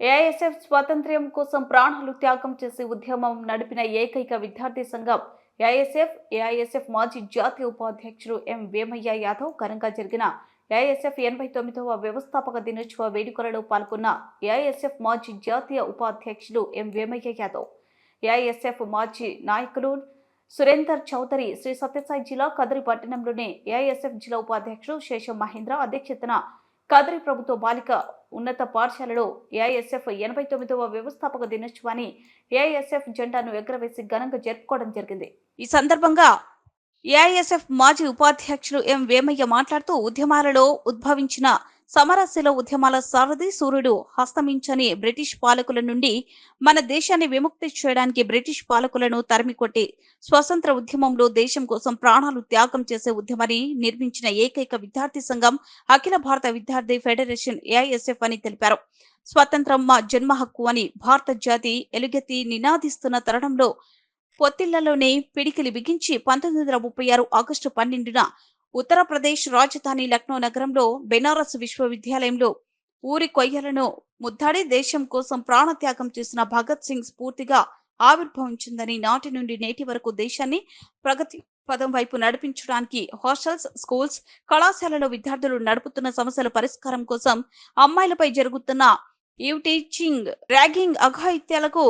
AISF స్వాతంత్ర్యం కోసం ప్రాణాలు త్యాగం చేసి ఉద్యమం నడిపిన ఏకైక విద్యార్థి సంఘం ఏఐఎస్ఎఫ్ ఏఐఎస్ఎఫ్ మాజీ జాతీయ ఉపాధ్యక్షుడు ఎం వేమయ్య యాదవ్ ఘనంగా జరిగిన ఏఐఎస్ఎఫ్ ఎనభై తొమ్మిదవ వ్యవస్థాపక దినోత్సవ వేడుకలలో పాల్గొన్న ఏఐఎస్ఎఫ్ మాజీ జాతీయ ఉపాధ్యక్షుడు ఎం వేమయ్య యాదవ్ ఏఐఎస్ఎఫ్ మాజీ నాయకులు సురేందర్ చౌదరి శ్రీ సత్యసాయి జిల్లా కదిరి పట్టణంలోని ఏఐఎస్ఎఫ్ జిల్లా ఉపాధ్యక్షుడు శేషం మహేంద్ర అధ్యక్షతన కదిరి ప్రభుత్వ బాలిక ఉన్నత పాఠశాలలో ఏఐఎస్ఎఫ్ ఎనభై తొమ్మిదవ వ్యవస్థాపక దినోత్సవాన్ని ఏఐఎస్ఎఫ్ జెండాను ఎగ్రవేసి ఘనంగా జరుపుకోవడం జరిగింది. ఈ సందర్భంగా ఏఐఎస్ఎఫ్ మాజీ ఉపాధ్యక్షులు ఎం వేమయ్య మాట్లాడుతూ ఉద్యమాలలో ఉద్భవించిన సమరస్యలో ఉద్యమాల సారథి సూర్యుడు హస్తమించని బ్రిటిష్ పాలకుల నుండి మన దేశాన్ని విముక్తి చేయడానికి బ్రిటిష్ పాలకులను తరిమికొట్టి స్వతంత్ర ఉద్యమంలో దేశం కోసం ప్రాణాలు త్యాగం చేసే ఉద్యమాన్ని నిర్మించిన ఏకైక విద్యార్థి సంఘం అఖిల భారత విద్యార్థి ఫెడరేషన్ ఏఐఎస్ఎఫ్ అని తెలిపారు. స్వతంత్రం మా జన్మ హక్కు అని భారత జాతి ఎలుగెత్తి నినాదిస్తున్న తరుణంలో పొత్తిళ్ళలోనే పిడికిలి బిగించి పంతొమ్మిది వందల ముప్పై ఆరు ఆగస్టు పన్నెండున ఉత్తరప్రదేశ్ రాజధాని లక్నో నగరంలో బెనారస్ విశ్వవిద్యాలయంలో ఊరి కొయ్యలను ముద్దాడి దేశం కోసం ప్రాణత్యాగం చేసిన భగత్ సింగ్ స్ఫూర్తిగా ఆవిర్భవించిందని నాటి నుండి నేటి వరకు దేశాన్ని ప్రగతి పదం వైపు నడిపించడానికి హాస్టల్స్ స్కూల్స్ కళాశాలలో విద్యార్థులు నడుపుతున్న సమస్యల పరిష్కారం కోసం అమ్మాయిలపై జరుగుతున్న యూటీచింగ్ టీచింగ్ ర్యాగింగ్ అఘాయిత్యాలకు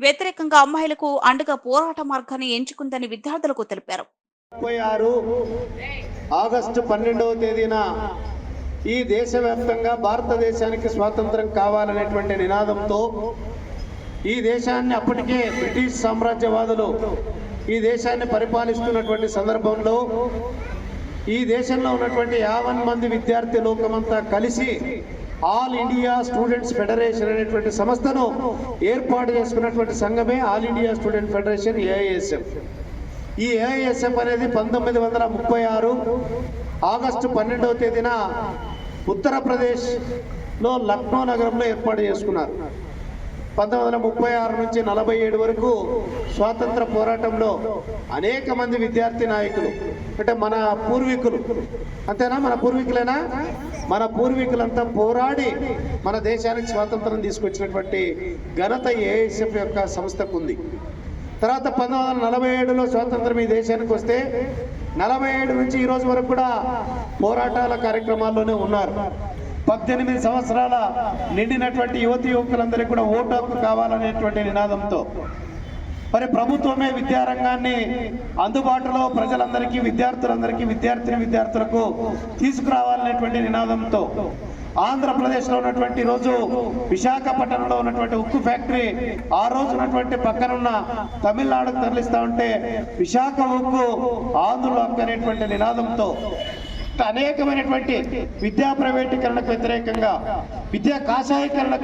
వ్యతిరేకంగా అమ్మాయిలకు అండగా పోరాట మార్గాన్ని ఎంచుకుందని విద్యార్థులకు తెలిపారు. ఆగస్టు పన్నెండవ తేదీన ఈ దేశవ్యాప్తంగా భారతదేశానికి స్వాతంత్రం కావాలనేటువంటి నినాదంతో ఈ దేశాన్ని అప్పటికే బ్రిటిష్ సామ్రాజ్యవాదులు ఈ దేశాన్ని పరిపాలిస్తున్నటువంటి సందర్భంలో ఈ దేశంలో ఉన్నటువంటి యావన్ మంది విద్యార్థి లోకమంతా కలిసి ఆల్ ఇండియా స్టూడెంట్స్ ఫెడరేషన్ అనేటువంటి సంస్థను ఏర్పాటు చేసుకున్నటువంటి సంఘమే All India Student Federation AISF. ఈ ఏఐఎస్ఎఫ్ అనేది పంతొమ్మిది వందల ముప్పై ఆరు ఆగస్టు పన్నెండవ తేదీన ఉత్తరప్రదేశ్లో లక్నో నగరంలో ఏర్పాటు చేసుకున్నారు. పంతొమ్మిది వందల ముప్పై ఆరు నుంచి నలభై ఏడు వరకు స్వాతంత్ర పోరాటంలో అనేక మంది విద్యార్థి నాయకులు అంటే మన పూర్వీకులు అంతేనా? మన పూర్వీకులేనా? మన పూర్వీకులంతా పోరాడి మన దేశానికి స్వాతంత్రం తీసుకొచ్చినటువంటి ఘనత ఏఐఎస్ఎఫ్ యొక్క సంస్థకు ఉంది. తర్వాత పంతొమ్మిది వందల నలభై ఏడులో స్వాతంత్రం ఈ దేశానికి వస్తే నలభై ఏడు నుంచి ఈ రోజు వరకు కూడా పోరాటాల కార్యక్రమాల్లోనే ఉన్నారు. పద్దెనిమిది సంవత్సరాల నిండినటువంటి యువతి యువకులందరికీ కూడా ఓటు హక్కు కావాలనేటువంటి నినాదంతో మరి ప్రభుత్వమే విద్యారంగాన్ని అందుబాటులో ప్రజలందరికీ విద్యార్థులందరికీ విద్యార్థిని విద్యార్థులకు తీసుకురావాలనేటువంటి నినాదంతో ఆంధ్రప్రదేశ్లో ఉన్నటువంటి రోజు విశాఖపట్నంలో ఉన్నటువంటి ఉక్కు ఫ్యాక్టరీ ఆ రోజు ఉన్నటువంటి పక్కనున్న తమిళనాడుకు తరలిస్తా ఉంటే విశాఖ ఉక్కు ఆంధ్రలో హక్కు అనేటువంటి నినాదంతో అనేకమైనటువంటి విద్యా ప్రైవేటీకరణకు వ్యతిరేకంగా విద్యా కాషాయీకరణకు